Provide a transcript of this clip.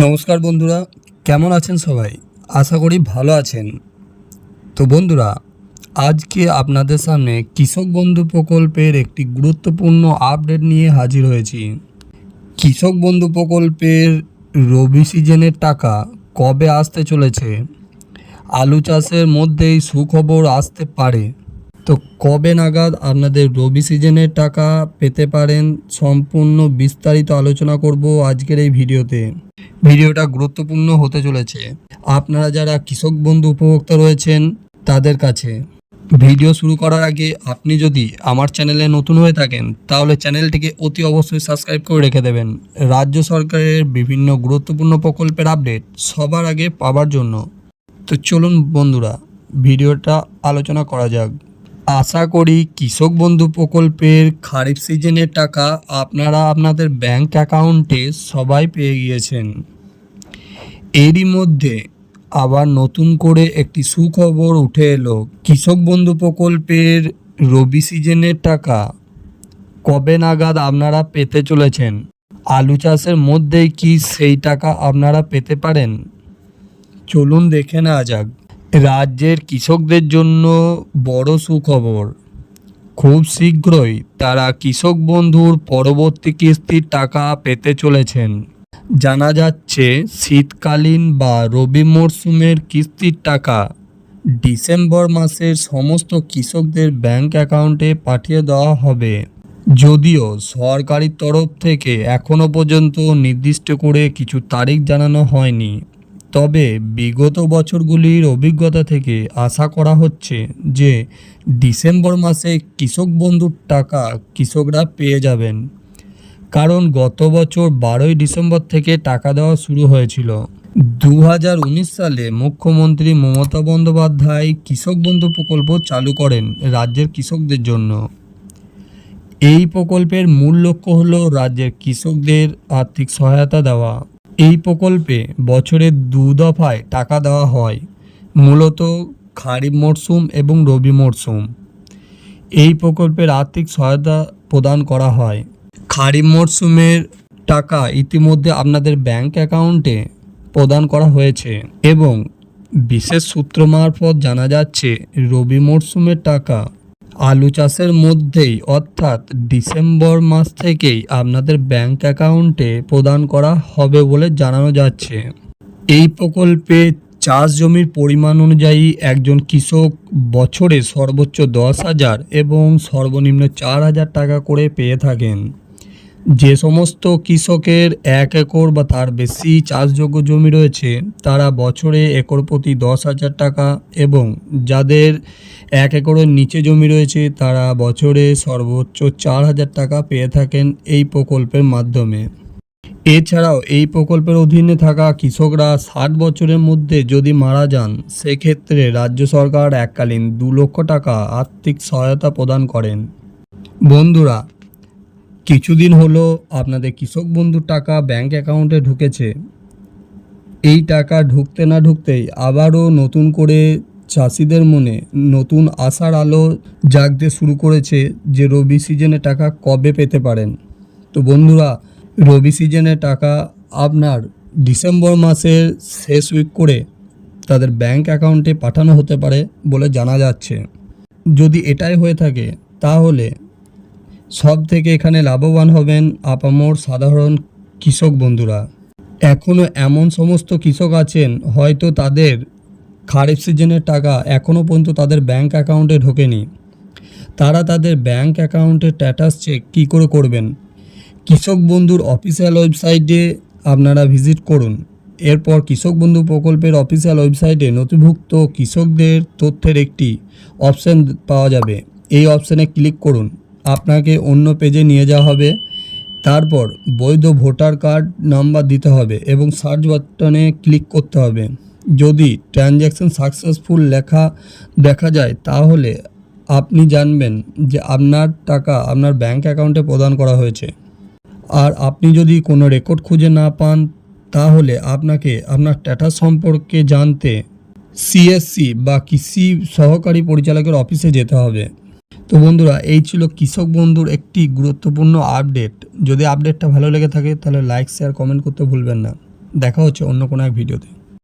নমস্কার বন্ধুরা, কেমন আছেন সবাই? আশা করি ভালো আছেন। তো বন্ধুরা, আজকে আপনাদের সামনে কৃষক বন্ধু প্রকল্পের একটি গুরুত্বপূর্ণ আপডেট নিয়ে হাজির হয়েছি। কৃষক বন্ধু প্রকল্পের রবি সিজনের টাকা কবে আসতে চলেছে? আলু চাষের মধ্যেই সুখবর আসতে পারে। তো কবে নাগাদ আপনাদের রবি সিজনের টাকা পেতে পারেন? সম্পূর্ণ বিস্তারিত আলোচনা করব আজকের এই ভিডিওতে। ভিডিওটা গুরুত্বপূর্ণ হতে চলেছে। আপনারা যারা কৃষক বন্ধু উপভোক্তা রয়েছেন, তাদের কাছে। ভিডিও শুরু করার আগে আপনি যদি আমার চ্যানেলে নতুন হয়ে থাকেন, তাহলে চ্যানেলটিকে অতি অবশ্যই সাবস্ক্রাইব করে রেখে দেবেন। রাজ্য সরকারের বিভিন্ন গুরুত্বপূর্ণ প্রকল্পের আপডেট সবার আগে পাওয়ার জন্য। তো চলুন বন্ধুরা, ভিডিওটা আলোচনা করা যাক। আশা করি কৃষক বন্ধু প্রকল্পের খারিফ সিজনের টাকা আপনারা আপনাদের ব্যাংক অ্যাকাউন্টে সবাই পেয়ে গিয়েছেন। এরই মধ্যে আবার নতুন করে একটি সুখবর উঠে এলো। কৃষক বন্ধু প্রকল্পের রবি সিজনের টাকা কবে নাগাদ আপনারা পেতে চলেছেন? আলু চাষের মধ্যেই কি সেই টাকা আপনারা পেতে পারেন? চলুন দেখে নেওয়া যাক। রাজ্যের কৃষকদের জন্য বড় সুখবর। খুব শীঘ্রই তারা কৃষক বন্ধুর পরবর্তী কিস্তির টাকা পেতে চলেছেন। জানা যাচ্ছে, শীতকালীন বা রবি মরশুমের কিস্তির টাকা ডিসেম্বর মাসের সমস্ত কৃষকদের ব্যাংক অ্যাকাউন্টে পাঠিয়ে দেওয়া হবে। যদিও সরকারি তরফ থেকে এখনও পর্যন্ত নির্দিষ্ট করে কিছু তারিখ জানানো হয়নি। তবে বিগত বছরগুলির অভিজ্ঞতা থেকে আশা করা হচ্ছে যে ডিসেম্বর মাসে কৃষক বন্ধুর টাকা কৃষকরা পেয়ে যাবেন। কারণ গত বছর বারোই ডিসেম্বর থেকে টাকা দেওয়া শুরু হয়েছিল। দু হাজার উনিশ সালে মুখ্যমন্ত্রী মমতা বন্দ্যোপাধ্যায় কৃষক বন্ধু প্রকল্প চালু করেন রাজ্যের কৃষকদের জন্য। এই প্রকল্পের মূল লক্ষ্য হল রাজ্যের কৃষকদের আর্থিক সহায়তা দেওয়া। এই প্রকল্পে বছরে দু দফায় টাকা দেওয়া হয়, মূলত খারিফ মরশুম এবং রবি মরশুম এই প্রকল্পের আর্থিক সহায়তা প্রদান করা হয়। খারিফ মরশুমের টাকা ইতিমধ্যে আপনাদের ব্যাংক অ্যাকাউন্টে প্রদান করা হয়েছে এবং বিশেষ সূত্র মারফত জানা যাচ্ছে, রবি মরশুমের টাকা আলু চাষের মধ্যেই, অর্থাৎ ডিসেম্বর মাস থেকেই আপনাদের ব্যাংক অ্যাকাউন্টে প্রদান করা হবে বলে জানানো যাচ্ছে। এই প্রকল্পে চাষ জমির পরিমাণ অনুযায়ী একজন কৃষক বছরে সর্বোচ্চ দশ হাজার এবং সর্বনিম্ন চার হাজার টাকা করে পেয়ে থাকেন। যে সমস্ত কৃষকের এক একর বা তার বেশি চাষযোগ্য জমি রয়েছে, তারা বছরে একর প্রতি দশ হাজার টাকা এবং যাদের এক একরের নিচে জমি রয়েছে, তারা বছরে সর্বোচ্চ চার হাজার টাকা পেয়ে থাকেন এই প্রকল্পের মাধ্যমে। এছাড়াও এই প্রকল্পের অধীনে থাকা কৃষকরা ষাট বছরের মধ্যে যদি মারা যান, সেক্ষেত্রে রাজ্য সরকার এককালীন দু লক্ষ টাকা আর্থিক সহায়তা প্রদান করেন। বন্ধুরা কিছুদিন হলো আপনাদের কৃষক বন্ধুর টাকা ব্যাংক অ্যাকাউন্টে ঢুকেছে। এই টাকা ঢুকতে না ঢুকতেই আবারও নতুন করে চাষিদের মনে নতুন আশার আলো জাগতে শুরু করেছে যে রবি সিজনে টাকা কবে পেতে পারেন। তো বন্ধুরা, রবি সিজনে টাকা আপনার ডিসেম্বর মাসের শেষ উইক করে তাদের ব্যাংক অ্যাকাউন্টে পাঠানো হতে পারে বলে জানা যাচ্ছে। যদি এটাই হয়ে থাকে, তাহলে সব থেকে এখানে লাভবান হবেন আপামোর সাধারণ কৃষক বন্ধুরা। এখনও এমন সমস্ত কৃষক আছেন, হয়তো তাদের খারিফ সিজনের টাকা এখনও পর্যন্ত তাদের ব্যাংক অ্যাকাউন্টে ঢোকেনি। তারা তাদের ব্যাংক অ্যাকাউন্টের স্ট্যাটাস চেক কী করে করবেন? কৃষক বন্ধুর অফিসিয়াল ওয়েবসাইটে আপনারা ভিজিট করুন। এরপর কৃষক বন্ধু প্রকল্পের অফিসিয়াল ওয়েবসাইটে নথিভুক্ত কৃষকদের তথ্যের একটি অপশান পাওয়া যাবে। এই অপশানে ক্লিক করুন। আপনাকে অন্য পেজে নিয়ে যাওয়া হবে। তারপর বৈধ ভোটার কার্ড নাম্বার দিতে হবে এবং সার্চ বাটনে ক্লিক করতে হবে। যদি ট্রানজ্যাকশন সাকসেসফুল লেখা, দেখা যায়, তাহলে আপনি জানবেন যে আপনার টাকা আপনার ব্যাংক অ্যাকাউন্টে প্রদান করা হয়েছে। আর আপনি যদি কোনো রেকর্ড খুঁজে না পান, তাহলে আপনাকে আপনার স্ট্যাটাস সম্পর্কে জানতে সিএসসি বা কৃষি সহকারী পরিচালকের অফিসে যেতে হবে। তো বন্ধুরা, এই ছিল কৃষক বন্ধুর একটি গুরুত্বপূর্ণ আপডেট। যদি আপডেটটা ভালো লেগে থাকে, তাহলে লাইক শেয়ার কমেন্ট করতে ভুলবেন না। দেখা হচ্ছে অন্য কোনো এক ভিডিওতে।